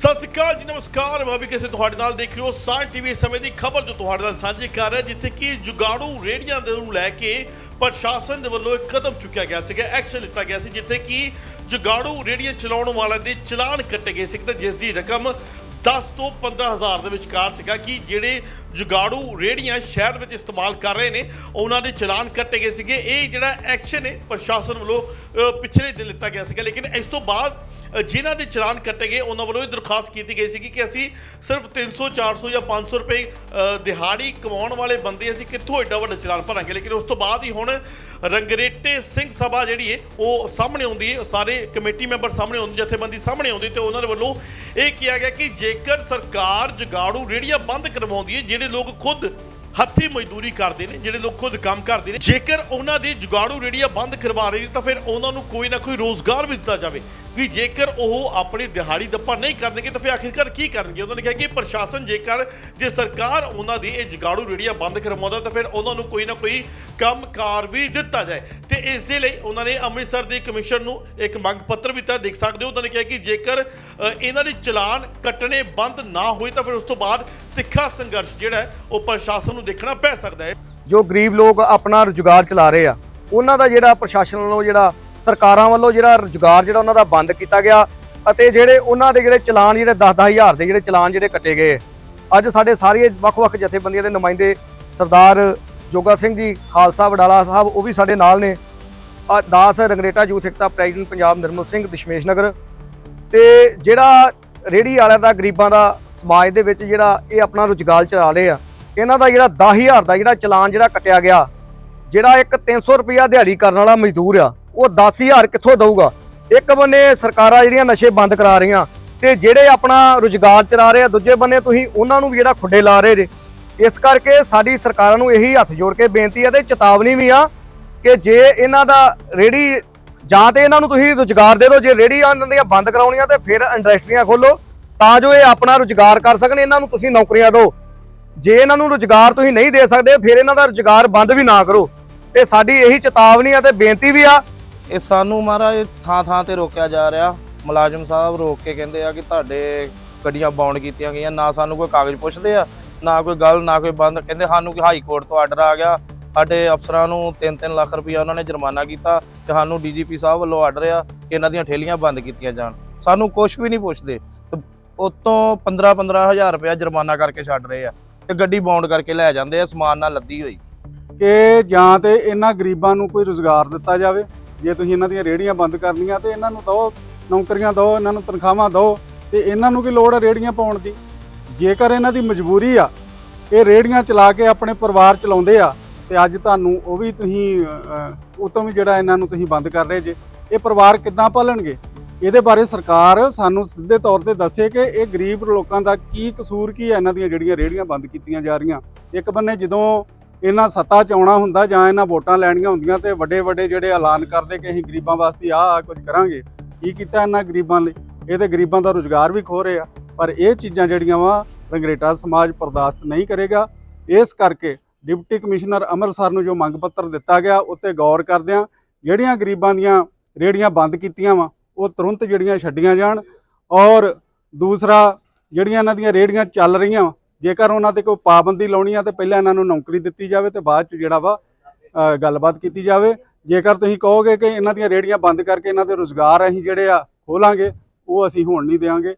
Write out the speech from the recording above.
ਸਤਿ ਸ਼੍ਰੀ ਅਕਾਲ ਜੀ, ਨਮਸਕਾਰ। ਮੈਂ ਵੀ ਕਿਸੇ ਤੁਹਾਡੇ ਨਾਲ ਦੇਖ ਰਹੇ ਹੋ ਸਾਂਝ ਟੀਵੀ ਸਮੇਂ ਦੀ ਖਬਰ ਜੋ ਤੁਹਾਡੇ ਨਾਲ ਸਾਂਝੀ ਕਰ ਰਿਹਾ, ਜਿੱਥੇ ਕਿ ਜੁਗਾੜੂ ਰੇੜੀਆਂ ਦੇ ਨੂੰ ਲੈ ਕੇ ਪ੍ਰਸ਼ਾਸਨ ਦੇ ਵੱਲੋਂ ਇੱਕ ਕਦਮ ਚੁੱਕਿਆ ਗਿਆ ਸੀਗਾ, ਐਕਸ਼ਨ ਲਿੱਤਾ ਗਿਆ ਸੀ, ਜਿੱਥੇ ਕਿ ਜੁਗਾੜੂ ਰੇੜੀਆਂ ਚਲਾਉਣ ਵਾਲਿਆਂ ਦੇ ਚਲਾਨ ਕੱਟੇ ਗਏ ਸੀ। ਤੇ ਜਿਸ ਦੀ ਰਕਮ 10 ਤੋਂ 15000 ਦੇ ਵਿਚਕਾਰ ਸੀਗਾ ਕਿ ਜਿਹੜੇ ਜੁਗਾੜੂ ਰੇੜੀਆਂ ਸ਼ਹਿਰ ਵਿੱਚ ਇਸਤੇਮਾਲ ਕਰ ਰਹੇ ਨੇ, ਉਹਨਾਂ ਦੇ ਚਲਾਨ ਕੱਟੇ ਗਏ ਸੀਗੇ। ਇਹ ਜਿਹੜਾ ਐਕਸ਼ਨ ਹੈ, ਪ੍ਰਸ਼ਾਸਨ ਵੱਲੋਂ ਪਿਛਲੇ ਦਿਨ ਲਿੱਤਾ ਗਿਆ ਸੀਗਾ। ਲੇਕਿਨ ਇਸ ਤੋਂ ਬਾਅਦ ਜਿਨ੍ਹਾਂ ਦੇ ਚਲਾਨ ਕੱਟੇ ਗਏ, ਉਹਨਾਂ ਵੱਲੋਂ ਇਹ ਦਰਖਾਸਤ ਕੀਤੀ ਗਈ ਸੀ ਕਿ ਅਸੀਂ ਸਿਰਫ 300 400 ਜਾਂ 500 ਰੁਪਏ ਦਿਹਾੜੀ ਕਮਾਉਣ ਵਾਲੇ ਬੰਦੇ ਅਸੀਂ ਕਿੱਥੋਂ ਐਡਾ ਵੱਡਾ ਚਲਾਨ ਭਰਾਂਗੇ? ਲੇਕਿਨ ਉਸ ਤੋਂ ਬਾਅਦ ਹੀ ਹੁਣ ਰੰਗਰੇਟੇ ਸਿੰਘ ਸਭਾ ਜਿਹੜੀ ਹੈ ਉਹ ਸਾਹਮਣੇ ਆਉਂਦੀ ਹੈ ਸਾਰੇ ਕਮੇਟੀ ਮੈਂਬਰ ਸਾਹਮਣੇ ਆਉਂਦੇ, ਜਥੇਬੰਦੀ ਸਾਹਮਣੇ ਆਉਂਦੀ, ਤੇ ਉਹਨਾਂ ਦੇ ਵੱਲੋਂ ਇਹ ਕਿਹਾ ਗਿਆ ਕਿ ਜੇਕਰ ਸਰਕਾਰ ਜਗਾੜੂ ਰੇੜੀਆਂ ਬੰਦ ਕਰਵਾਉਂਦੀ ਹੈ ਜਿਹੜੇ ਲੋਕ ਖੁਦ ਹੱਥੀ ਮਜ਼ਦੂਰੀ ਕਰਦੇ ਨੇ, ਜਿਹੜੇ ਲੋਕ ਖੁਦ ਕੰਮ ਕਰਦੇ ਨੇ, ਜੇਕਰ ਉਹਨਾਂ ਦੀ ਜੁਗਾੜੂ ਰੇੜੀਆਂ ਬੰਦ ਕਰਵਾ ਰਹੀ ਤਾਂ ਫਿਰ ਉਹਨਾਂ ਨੂੰ ਕੋਈ ਨਾ ਕੋਈ ਰੋਜ਼ਗਾਰ ਵੀ ਦਿੱਤਾ ਜਾਵੇ। ਵੀ ਜੇਕਰ ਉਹ ਆਪਣੀ ਦਿਹਾੜੀ ਦੱਪਾ ਨਹੀਂ ਕਰਨਗੇ ਤਾਂ ਫਿਰ ਆਖਿਰਕਾਰ ਕੀ ਕਰਨਗੇ? ਉਹਨਾਂ ਨੇ ਕਿਹਾ ਕਿ ਪ੍ਰਸ਼ਾਸਨ ਜੇਕਰ ਜੇ ਸਰਕਾਰ ਉਹਨਾਂ ਦੀ ਇਹ ਜੁਗਾੜੂ ਰੇੜੀਆਂ ਬੰਦ ਕਰਵਾਉਂਦਾ ਤਾਂ ਫਿਰ ਉਹਨਾਂ ਨੂੰ ਕੋਈ ਨਾ ਕੋਈ ਕੰਮਕਾਰ ਵੀ ਦਿੱਤਾ ਜਾਏ। ਤੇ ਇਸ ਦੇ ਲਈ ਉਹਨਾਂ ਨੇ ਅੰਮ੍ਰਿਤਸਰ ਦੇ ਕਮਿਸ਼ਨ ਨੂੰ ਇੱਕ ਮੰਗ ਪੱਤਰ ਵੀ ਤਾਂ ਦੇਖ ਸਕਦੇ ਹੋ। ਉਹਨਾਂ ਨੇ ਕਿਹਾ ਕਿ ਜੇਕਰ ਇਹਨਾਂ ਦੇ ਚਲਾਨ ਕੱਟਣੇ ਬੰਦ ਨਾ ਹੋਏ ਤਾਂ ਫਿਰ ਉਸ ਤੋਂ ਬਾਅਦ ਤਿੱਖਾ ਸੰਘਰਸ਼ ਜਿਹੜਾ ਉਹ ਪ੍ਰਸ਼ਾਸਨ ਨੂੰ ਦੇਖਣਾ ਪੈ ਸਕਦਾ ਹੈ। ਜੋ ਗਰੀਬ ਲੋਕ ਆਪਣਾ ਰੁਜ਼ਗਾਰ ਚਲਾ ਰਹੇ ਆ, ਉਹਨਾਂ ਦਾ ਜਿਹੜਾ ਪ੍ਰਸ਼ਾਸਨ ਵੱਲੋਂ ਜਿਹੜਾ ਸਰਕਾਰਾਂ ਵੱਲੋਂ ਜਿਹੜਾ ਰੁਜ਼ਗਾਰ ਜਿਹੜਾ ਉਹਨਾਂ ਦਾ ਬੰਦ ਕੀਤਾ ਗਿਆ ਅਤੇ ਜਿਹੜੇ ਉਹਨਾਂ ਦੇ ਜਿਹੜੇ ਚਲਾਨ ਜਿਹੜੇ 10-10 ਹਜ਼ਾਰ ਦੇ ਜਿਹੜੇ ਚਲਾਨ ਜਿਹੜੇ ਕੱਟੇ ਗਏ। ਅੱਜ ਸਾਡੇ ਸਾਰੇ ਵੱਖ-ਵੱਖ ਜਥੇਬੰਦੀਆਂ ਦੇ ਨੁਮਾਇੰਦੇ ਸਰਦਾਰ ਜੋਗਾ ਸਿੰਘ ਜੀ, ਖਾਲਸਾ ਵਡਾਲਾ ਸਾਹਿਬ ਉਹ ਵੀ ਸਾਡੇ ਨਾਲ ਨੇ। ਦਾਸ ਰੰਗਰੇਟਾ ਯੂਥ ਏਕਤਾ ਪ੍ਰੈਜ਼ੀਡੈਂਟ ਪੰਜਾਬ ਨਿਰਮਲ ਸਿੰਘ, ਦਸ਼ਮੇਸ਼ ਨਗਰ ਤੇ ਜਿਹੜਾ ਰੇੜੀ ਵਾਲਿਆਂ ਦਾ, ਗਰੀਬਾਂ ਦਾ ਸਮਾਜ ਦੇ ਵਿੱਚ ਜਿਹੜਾ ਇਹ ਆਪਣਾ ਰੁਜ਼ਗਾਰ ਚਲਾ ਰਹੇ ਆ, ਇਹਨਾਂ ਦਾ ਜਿਹੜਾ 10000 ਦਾ ਜਿਹੜਾ ਚਲਾਨ ਜਿਹੜਾ ਕੱਟਿਆ ਗਿਆ, ਜਿਹੜਾ ਇੱਕ 300 ਰੁਪਿਆ ਦਿਹਾੜੀ ਕਰਨ ਵਾਲਾ ਮਜ਼ਦੂਰ ਆ ਉਹ 10000 ਕਿੱਥੋਂ ਦਊਗਾ? ਇੱਕ ਬੰਨੇ ਸਰਕਾਰਾਂ ਜਿਹੜੀਆਂ ਨਸ਼ੇ ਬੰਦ ਕਰਾ ਰਹੀਆਂ ਤੇ ਜਿਹੜੇ ਆਪਣਾ ਰੁਜ਼ਗਾਰ ਚਲਾ ਰਹੇ ਆ, ਦੂਜੇ ਬੰਨੇ ਤੁਸੀਂ ਉਹਨਾਂ ਨੂੰ ਵੀ ਜਿਹੜਾ ਖੁੱਡੇ ਲਾ ਰਹੇ ਜੇ। ਇਸ ਕਰਕੇ ਸਾਡੀ ਸਰਕਾਰਾਂ ਨੂੰ ਇਹੀ ਹੱਥ ਜੋੜ ਕੇ ਬੇਨਤੀ ਹੈ ਤੇ ਚੇਤਾਵਨੀ ਵੀ ਆ ਕਿ ਜੇ ਇਹਨਾਂ ਦਾ ਰੇੜੀ, ਜਾਂ ਤੇ ਇਹਨਾਂ ਨੂੰ ਤੁਸੀਂ ਰੁਜ਼ਗਾਰ ਦੇ ਦਿਓ, ਜੇ ਰੇੜੀਆਂ ਇਹਨਾਂ ਦੀਆਂ ਬੰਦ ਕਰਾਉਣੀਆਂ ਤੇ ਫਿਰ ਇੰਡਸਟਰੀਆਂ ਖੋਲੋ, ਤਾਂ ਜੋ ਇਹ ਆਪਣਾ ਰੁਜ਼ਗਾਰ ਕਰ ਸਕਣ, ਇਹਨਾਂ ਨੂੰ ਤੁਸੀਂ ਨੌਕਰੀਆਂ ਦਿਓ। ਜੇ ਇਹਨਾਂ ਨੂੰ ਰੁਜ਼ਗਾਰ ਤੁਸੀਂ ਨਹੀਂ ਦੇ ਸਕਦੇ, ਫਿਰ ਇਹਨਾਂ ਦਾ ਰੁਜ਼ਗਾਰ ਬੰਦ ਵੀ ਨਾ ਕਰੋ। ਤੇ ਸਾਡੀ ਇਹੀ ਚੇਤਾਵਨੀ ਆ ਤੇ ਬੇਨਤੀ ਵੀ ਆ ਇਹ ਸਾਨੂੰ ਮਹਾਰਾਜ ਥਾਂ ਥਾਂ ਤੇ ਰੋਕਿਆ ਜਾ ਰਿਹਾ। ਮੁਲਾਜ਼ਮ ਸਾਹਿਬ ਰੋਕ ਕੇ ਕਹਿੰਦੇ ਆ ਕਿ ਤੁਹਾਡੇ ਗੱਡੀਆਂ ਬਾਉਂਡ ਕੀਤੀਆਂ ਗਈਆਂ। ਨਾ ਸਾਨੂੰ ਕੋਈ ਕਾਗਜ਼ ਪੁੱਛਦੇ ਆ, ਨਾ ਕੋਈ ਗੱਲ, ਨਾ ਕੋਈ ਬੰਦ। ਕਹਿੰਦੇ ਸਾਨੂੰ ਕਿ ਹਾਈ ਕੋਰਟ ਤੋਂ ਆਰਡਰ ਆ ਗਿਆ। ਸਾਡੇ ਅਫਸਰਾਂ ਨੂੰ 3-3 ਲੱਖ ਰੁਪਇਆ ਉਹਨਾਂ ਨੇ ਜੁਰਮਾਨਾ ਕੀਤਾ ਤੇ ਸਾਨੂੰ ਡੀਜੀਪੀ ਸਾਹਿਬ ਵੱਲੋਂ ਆਰਡਰ ਆ ਕਿ ਇਹਨਾਂ ਦੀਆਂ ਠੇਲੀਆਂ ਬੰਦ ਕੀਤੀਆਂ ਜਾਣ। ਸਾਨੂੰ ਕੁਝ ਵੀ ਨਹੀਂ ਪੁੱਛਦੇ। ਤੇ ਉਤੋਂ 15-15 ਹਜ਼ਾਰ ਰੁਪਇਆ ਜੁਰਮਾਨਾ ਕਰਕੇ ਛੱਡ ਰਹੇ ਆ ਤੇ ਗੱਡੀ ਬਾਉਂਡ ਕਰਕੇ ਲੈ ਜਾਂਦੇ ਆ, ਸਮਾਨ ਨਾਲ ਲੱਦੀ ਹੋਈ। ਕਿ ਜਾਂ ਤੇ ਇਹਨਾਂ ਗਰੀਬਾਂ ਨੂੰ ਕੋਈ ਰੋਜ਼ਗਾਰ ਦਿੱਤਾ ਜਾਵੇ। ਜੇ ਤੁਸੀਂ ਇਹਨਾਂ ਦੀਆਂ ਰੇੜੀਆਂ ਬੰਦ ਕਰਨੀਆਂ ਤੇ ਇਹਨਾਂ ਨੂੰ ਦਿਓ ਨੌਕਰੀਆਂ ਦਿਓ ਇਹਨਾਂ ਨੂੰ ਤਨਖਾਹਾਂ ਦਿਓ ਤੇ ਇਹਨਾਂ ਨੂੰ ਕੀ ਲੋੜ ਹੈ ਰੇੜੀਆਂ ਪਾਉਣ ਦੀ? ਜੇਕਰ ਇਹਨਾਂ ਦੀ ਮਜਬੂਰੀ ਆ ਇਹ ਰੇੜੀਆਂ ਚਲਾ ਕੇ ਆਪਣੇ ਪਰਿਵਾਰ ਚਲਾਉਂਦੇ ਆ ਤੇ ਅੱਜ ਤੁਹਾਨੂੰ ਉਹ ਵੀ ਤੁਸੀਂ ਅਹ, ਵੀ ਜਿਹੜਾ ਇਹਨਾਂ ਨੂੰ ਤੁਸੀਂ ਬੰਦ ਕਰ ਰਹੇ ਜੇ ਇਹ ਪਰਿਵਾਰ ਕਿੱਦਾਂ ਪਾਲਣਗੇ? ਇਹਦੇ ਬਾਰੇ ਸਰਕਾਰ ਸਾਨੂੰ ਸਿੱਧੇ ਤੌਰ ਤੇ ਦੱਸੇ ਕਿ ਇਹ ਗਰੀਬ ਲੋਕਾਂ ਦਾ ਕੀ ਕਸੂਰ ਕੀ ਹੈ ਇਹਨਾਂ ਦੀਆਂ ਜਿਹੜੀਆਂ ਰੇੜੀਆਂ ਬੰਦ ਕੀਤੀਆਂ ਜਾ ਰਹੀਆਂ। ਇੱਕ ਬੰਨੇ ਜਦੋਂ ਇਹਨਾਂ ਸੱਤਾ ਚ ਆਉਣਾ ਹੁੰਦਾ ਜਾਂ ਇਹਨਾਂ ਵੋਟਾਂ ਲੈਣੀਆਂ ਹੁੰਦੀਆਂ ਤੇ ਵੱਡੇ ਵੱਡੇ ਜਿਹੜੇ ਐਲਾਨ ਕਰਦੇ ਕਿ ਅਸੀਂ ਗਰੀਬਾਂ ਵਾਸਤੇ ਆਹ ਆਹ ਕੁਝ ਕਰਾਂਗੇ, ਕੀ ਕੀਤਾ ਇਹਨਾਂ ਗਰੀਬਾਂ ਲਈ? ਇਹ ਤੇ ਗਰੀਬਾਂ ਦਾ ਰੋਜ਼ਗਾਰ ਵੀ ਖੋ ਰਹੇ ਆ, ਪਰ ਇਹ ਚੀਜ਼ਾਂ ਜਿਹੜੀਆਂ ਵਾ ਰੰਗਰੇਟਾ ਸਮਾਜ ਬਰਦਾਸ਼ਤ ਨਹੀਂ ਕਰੇਗਾ। ਇਸ ਕਰਕੇ ਡਿਪਟੀ ਕਮਿਸ਼ਨਰ ਅੰਮ੍ਰਿਤਸਰ ਨੂੰ ਜੋ ਮੰਗ ਪੱਤਰ ਦਿੱਤਾ ਗਿਆ, ਉੱਤੇ ਗੌਰ ਕਰਦਿਆਂ ਜਿਹੜੀਆਂ ਗਰੀਬਾਂ ਦੀਆਂ ਰੇੜੀਆਂ ਬੰਦ ਕੀਤੀਆਂ ਵਾ, ਉਹ ਤੁਰੰਤ ਜਿਹੜੀਆਂ ਛੱਡੀਆਂ ਜਾਣ ਔਰ ਦੂਸਰਾ ਜਿਹੜੀਆਂ ਇਹਨਾਂ ਦੀਆਂ ਰੇੜੀਆਂ ਚੱਲ ਰਹੀਆਂ ਵਾ ਜੇਕਰ ਉਹਨਾਂ ਤੇ ਕੋਈ ਪਾਬੰਦੀ ਲਾਉਣੀ ਆ ਤੇ ਪਹਿਲਾਂ ਇਹਨਾਂ ਨੂੰ ਨੌਕਰੀ ਦਿੱਤੀ ਜਾਵੇ ਤੇ ਬਾਅਦ ਚ ਜਿਹੜਾ ਵਾ ਗੱਲਬਾਤ ਕੀਤੀ ਜਾਵੇ। ਜੇਕਰ ਤੁਸੀਂ ਕਹੋਗੇ ਕਿ ਇਹਨਾਂ ਦੀਆਂ ਰੇੜੀਆਂ ਬੰਦ ਕਰਕੇ ਇਹਨਾਂ ਦੇ ਰੋਜ਼ਗਾਰ ਅਸੀਂ ਜਿਹੜੇ ਆ ਖੋਲਾਂਗੇ, ਉਹ ਅਸੀਂ ਹੁਣ ਨਹੀਂ ਦੇਵਾਂਗੇ